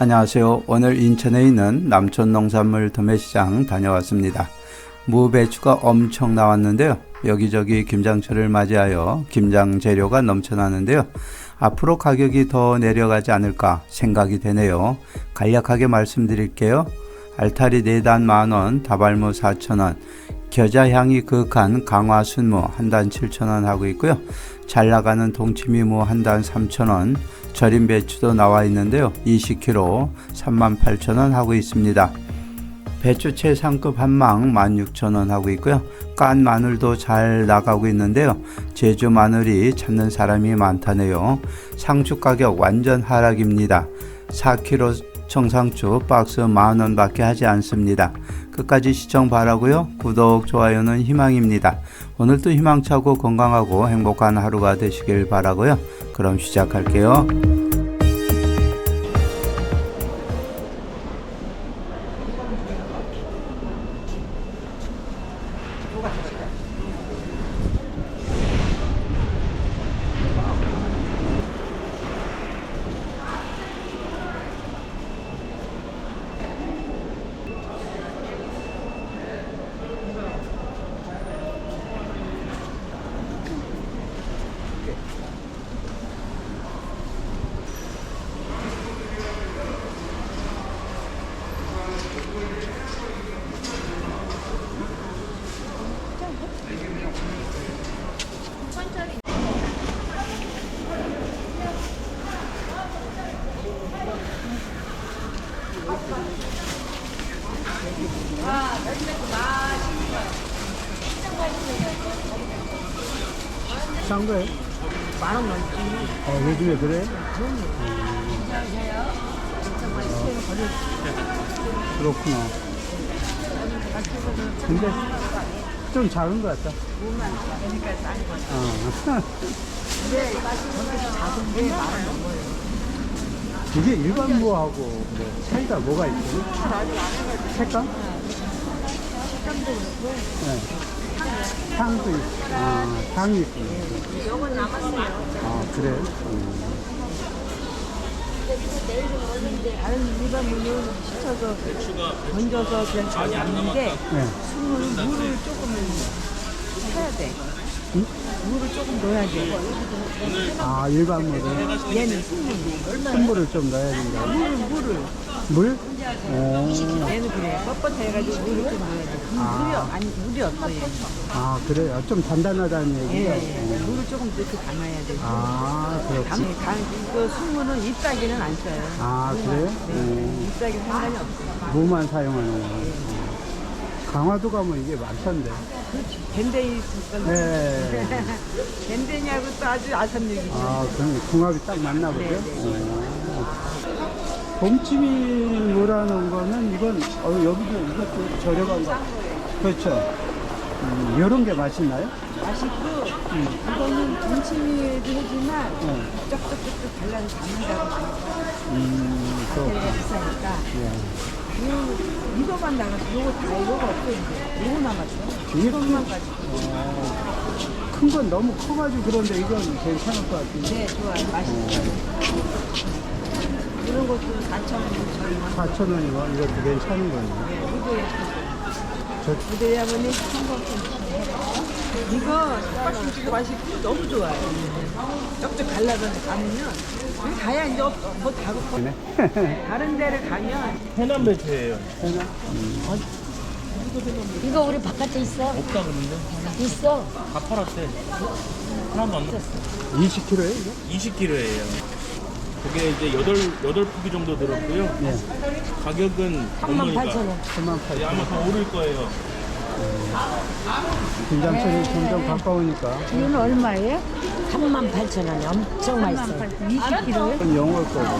안녕하세요. 오늘 인천에 있는 남촌 농산물 도매시장 다녀왔습니다. 무배추가 엄청 나왔는데요. 여기저기 김장철을 맞이하여 김장 재료가 넘쳐나는데요. 앞으로 가격이 더 내려가지 않을까 생각이 되네요. 간략하게 말씀드릴게요. 알타리 4단 만원, 다발무 4천원, 겨자향이 그윽한 강화 순무 한 단 7천원 하고 있고요. 잘 나가는 동치미무 한 단 3천원, 절임 배추도 나와 있는데요. 20kg 38,000원 하고 있습니다. 배추 최상급 한망 16,000원 하고 있고요. 깐 마늘도 잘 나가고 있는데요. 제주 마늘이 찾는 사람이 많다네요. 상추 가격 완전 하락입니다. 4kg 청상추 박스 만원 밖에 하지 않습니다. 끝까지 시청 바라고요. 구독, 좋아요는 희망입니다. 오늘도 희망차고 건강하고 행복한 하루가 되시길 바라고요. 그럼 시작할게요. 싼 거예요? 만원 넘지. 어, 요즘에 그래? 그렇구나. 근데 좀 작은 것 같다. 어. 이게 일반 무하고 뭐 차이가 뭐가 있어요? 색감? 네. 향도 있고, 아, 향이 있구나. 이건 남았어요. 아, 그래? 음. 다른 일반 물은 시쳐서 건져서 그냥 잘 먹는데 네. 순물은 물을 조금 타야 돼. 응? 물을 조금 넣어야 돼. 아, 일반 물은 얘는 순물. 순물을 좀 넣어야 된다. 물은 물을. 물? 오. 얘는 그래. 뻣뻣해가지고 물을 좀 넣어야 돼. 아. 물이 없- 아니 물이 없어 얘는. 아, 그래요? 좀 단단하다는 예, 얘기죠? 예. 물을 조금 이렇게 담아야 돼. 아, 감, 그렇지. 감, 그 순물은 잎사귀는 안 써요. 아, 그래요? 네. 잎사귀 상관이 없어. 무만 사용하는 거예요. 강화도 가면 이게 많던데. 그렇지. 밴댕이 있었던 네. 밴댕이하고 또 아주 아삼육이죠. 아, 그럼 궁합이 딱 맞나 보죠? 네, 네. 오. 봄치미 무라는 거는 이건, 어, 여기도 이것도 저렴한 거. 그렇죠. 음, 이런 게 맛있나요? 맛있고 이거는 동치미도 하지만 네. 쪽쪽쪽쪽 발라서 담는다고 음, 그렇구나. 비싸니까 예. 요, 이거만 나가서 요거 다 이거가 없어 이제. 요거 남았어. 이것만 가지고. 큰건 너무 커가지고 그런데 이건 괜찮을 것 같은데. 네 좋아요. 맛있어 이런 것도 4,000원 저희만 4,000원이고 이것도 괜찮은 거네요. 네, 이거 저, 무대 야문이 이거 빡김치가 맛있고 너무 좋아요 쪽쪽 갈라서 담으면 여기 가야 이제 뭐 다고 네. 다른 데를 가면 해남 배추예요. 이거 우리 바깥에 있어? 없다 그러는데 있어. 다 팔았대. 하나도 안 남았어. 20kg에 이거? 20kg예요. 그게 이제 여덟 여덟 포기 정도 들었고요. 네. 가격은 38,000원. 3만 예, 아마 더 오를 거예요. 김장철이 점점 가까우니까. 이건 얼마예요? 38,000원이 엄청 맛있어요. 20kg에 그건 영월 거고.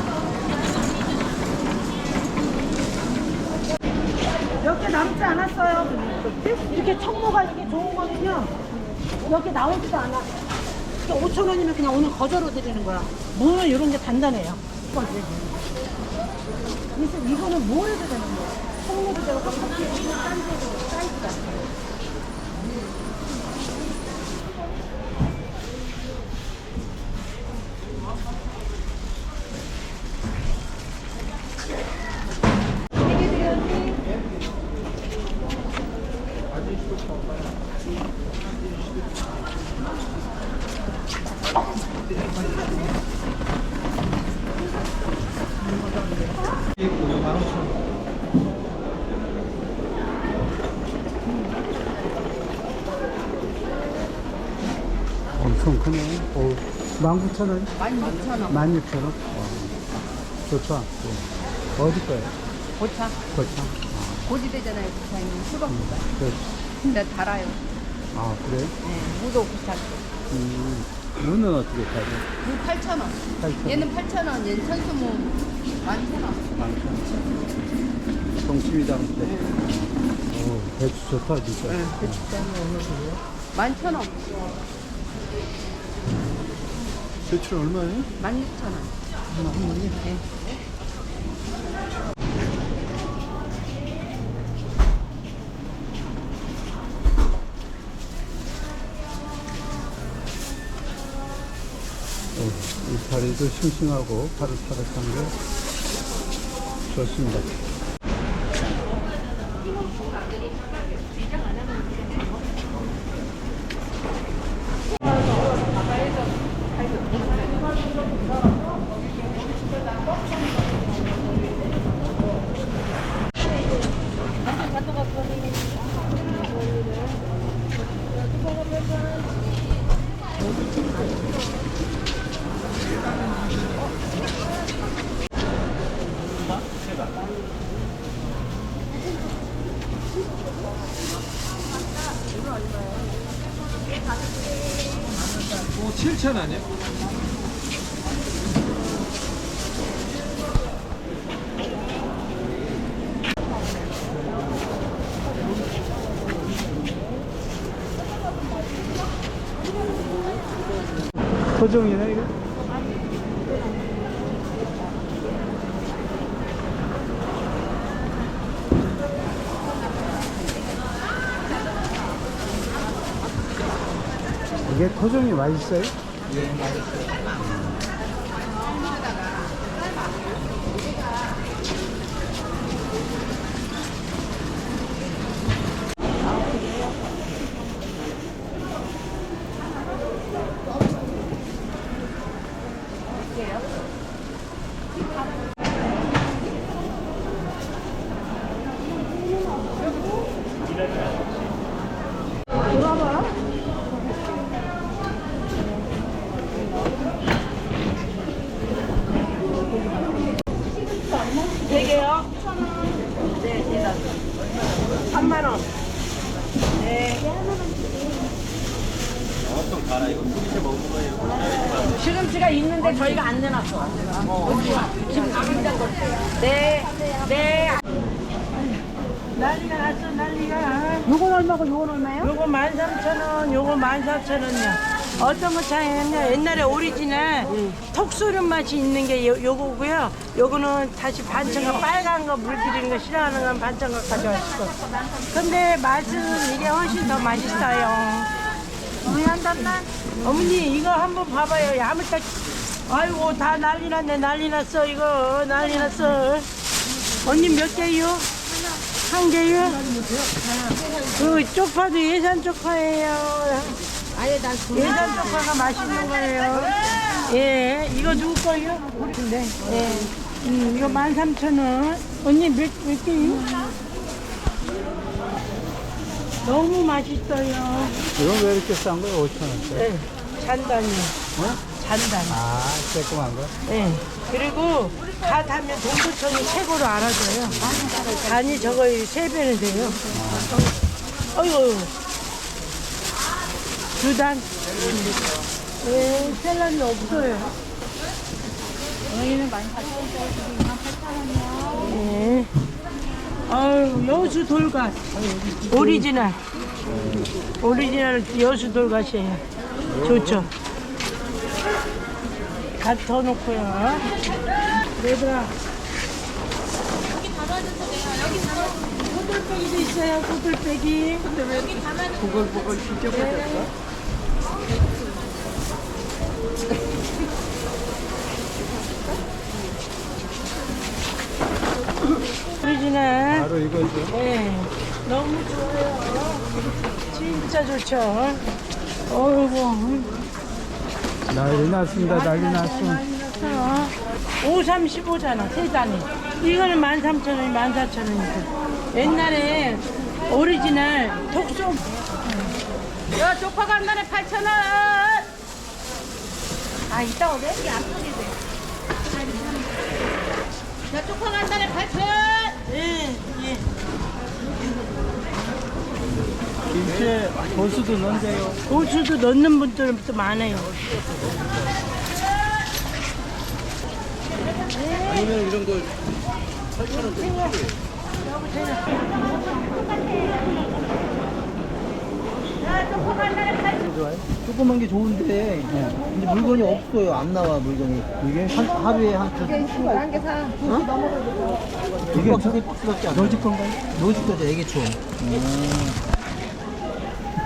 몇 개 남지 않았어요. 이렇게 청모가 이렇게 좋은 거는요. 몇 개 나오지도 않아. 5천 원이면 그냥 오늘 거저로 드리는 거야. 무는 이런 게 단단해요. 그래서 이거는 뭐 해도 되는 거야. 청모도 되고 깜짝이 딴 데도 5만 5천 원. 19,000원? 16,000원. 16,000원? 좋죠. 네. 어디 거예요? 고차 거창. 고지대잖아요 고차는 수박보다 그렇지. 근데 달아요 아, 그래? 네 무도 고차 음, 무는 어떻게 사죠? 무 8,000원 8,000원. 얘는 8,000원 얘는 천수무 11,000원 11,000원. 동치미 담을 때. 오, 배추 좋다, 진짜. 11,000원 배추는 얼마예요? 16,000원 네. 오, 이 다리도 싱싱하고 파릇파릇한 게 좋습니다. 어, 7천 아니야? 토종이네, 이거? 이게 토종이 맛있어요? 네 개요. 네, 네. 3만 원. 네. 시금치가 있는데 저희가 안 내놨어. 지금 당장 네, 네. 난리가 났어, 난리가. 요건 얼마고 요건 얼마요? 요거 13,000원, 요거 14,000원이요. 어떤 거 차이냐면 옛날에 오리지널 톡소름 맛이 있는 게 요, 요거고요. 요거는 다시 반찬가 빨간 거 물들이는 거 싫어하는 건 반찬가 가져가시고. 근데 맛은 이게 훨씬 더 맛있어요. 우연단만 어머니 이거 한번 봐봐요. 야물딱 아이고 다 난리 났네 난리 났어 이거 난리 났어. 언니 몇 개요? 한 개요? 그 쪽파도 예산 쪽파예요. 예산 쪽파가 맛있는 거예요. 예, 이거 누구 거예요? 네. 예. 음, 이거 13,000원. 언니 몇, 몇 개요? 너무 맛있어요. 이건 왜 이렇게 싼 거예요? 5,000원짜리? 네, 잔단이. 잔 단. 아, 새콤한 거? 네. 그리고 갓 하면 동부천이 최고로 알아줘요. 간이 저거 세 배는 돼요. 어이구. 두 단. 예, 셀럽이 없어요. 여기는 14,000원짜리 28,000원이요. 예. 아유, 여수 돌갓. 오리지널. 오리지널 여수 돌갓이에요. 좋죠. 갓더 놓고요. 얘들아. 여기 담아주세요. 여기 담아주세요. 소들빼기도 있어요. 소들빼기. 근데 왜 여기 담아주세요? 보글보글 네. 오리지널. 바로 이거죠. 네. 너무 좋아요. 진짜 좋죠. 어이구. 난리 났습니다. 난리 났음. 많이 났어요. 5, 3, 15잖아, 세 잔이. 이거는 13,000원이 14,000원이고. 옛날에 오리지널 톡송. 야, 쪽파가 한 단에 8,000원! 아, 이따 오래? 이게 안 돼. 야, 쪽파가 한 단에 8,000원! 예, 예. 김치에 고수도 넣는데요. 고수도 넣는 분들도 많아요. 아니면 이런 거 좋아요? 조그만 게 좋은데 이제 물건이 없어요. 안 나와 물건이. 이게 한, 하루에 한 두. 한개 사. 이게 두개 박스밖에 안 나. 노지 건가요? 노지 거죠. 애기초.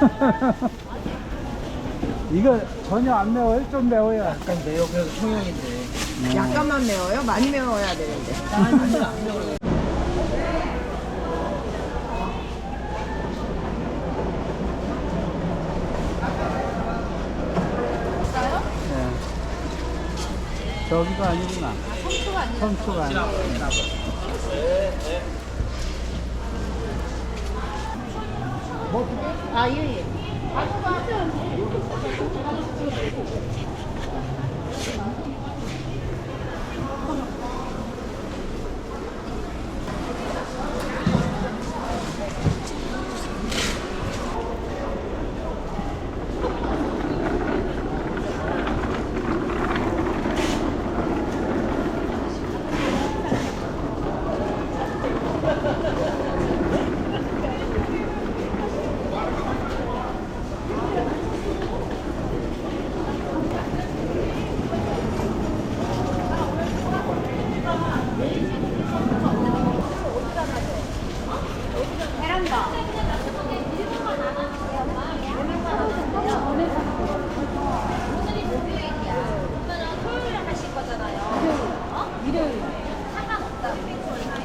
이거 전혀 안 매워요? 좀 매워요. 약간 매워. 그래서 청양인데. 약간만 매워요? 많이 매워야 되는데. 저기가 아니구나. 선수가 아니야. 언니 아, 예, 예.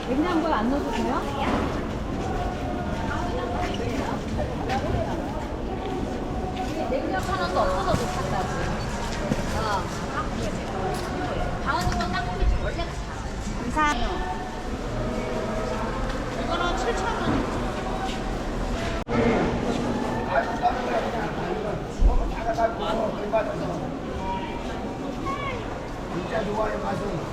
냉장고에 안 넣어도 돼요? 냉장 하나도 없어서 좋겠다고. 어. 다음 건 땅콩이지 원래 감사해요. 이거는 7,000원. 진짜 좋아해 맛은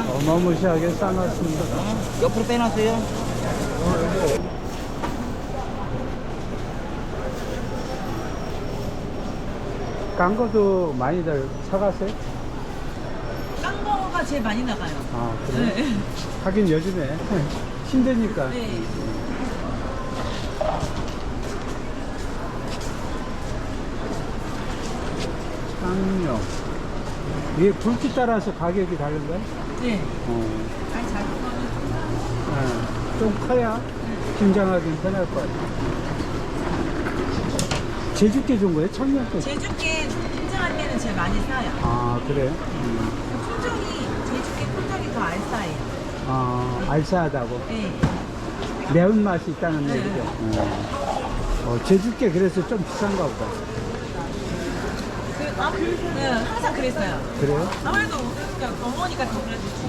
어마무시하게 싸놨습니다. 옆으로 빼놨어요. 깐 거도 많이들 사갔어요? 깐 거가 제일 많이 나가요. 아, 그래? 하긴 요즘에 힘드니까. 네. 쌍용. 이게 굵기 따라서 가격이 다른가요? 네. 어. 아니, 잘 네. 좀 커야 김장하기 편할 것 같아요. 제주께 준 거예요? 청양께? 제주께 김장할 때는 제일 많이 싸요. 아, 그래요? 품종이 제주께 품종이 더 알싸해요. 아, 알싸하다고. 네. 매운맛이 있다는 얘기죠. 어. 어, 제주께 그래서 좀 비싼가 보다. 그, 아, 그, 네, 항상 그랬어요. 그래요? 아무래도 그러니까 어머니가 더 그래주지.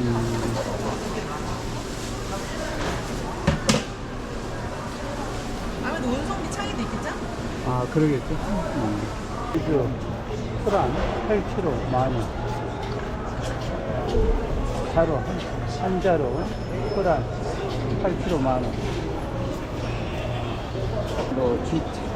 아무래도 운송비 차이도 있겠죠? 아, 그러겠죠. 음. 이거, 프란 8kg 만 원. 자로, 한 자로, 프란 8kg 만 원. 너, 지, 저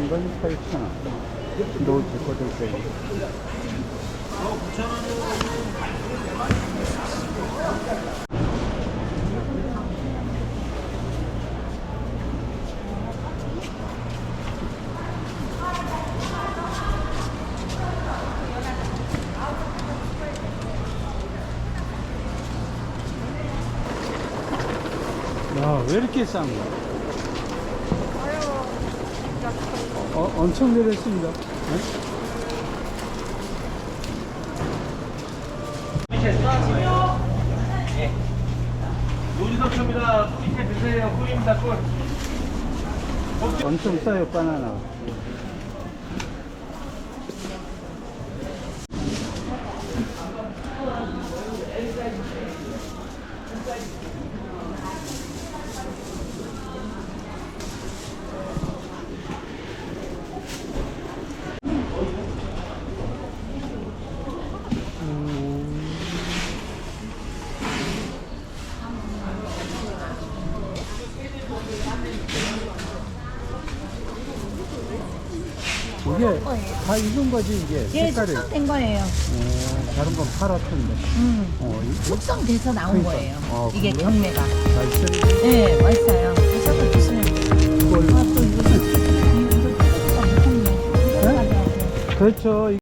작은 건 8,000원. 노을 것도 있어요. 야, 왜 이렇게 싼 거야? 엄청 내렸습니다. 네? 노지덕입니다. 밑에 드세요. 꿀입니다. 꿀. 엄청 싸요, 바나나. 예. 이게 거예요. 다 익은 거지 이게 예, 얘 숙성된 거예요. 어, 다른 건 파랗던데. 음. 어, 숙성돼서 나온 그러니까. 거예요. 아, 이게 경매가. 맛있어. 네, 예, 맛있어요. 드셔도 드시면 돼요. 이거 얼마? 아, 또 이거. 네? 아, 이거 엄청 맛있어요. 네? 그렇죠.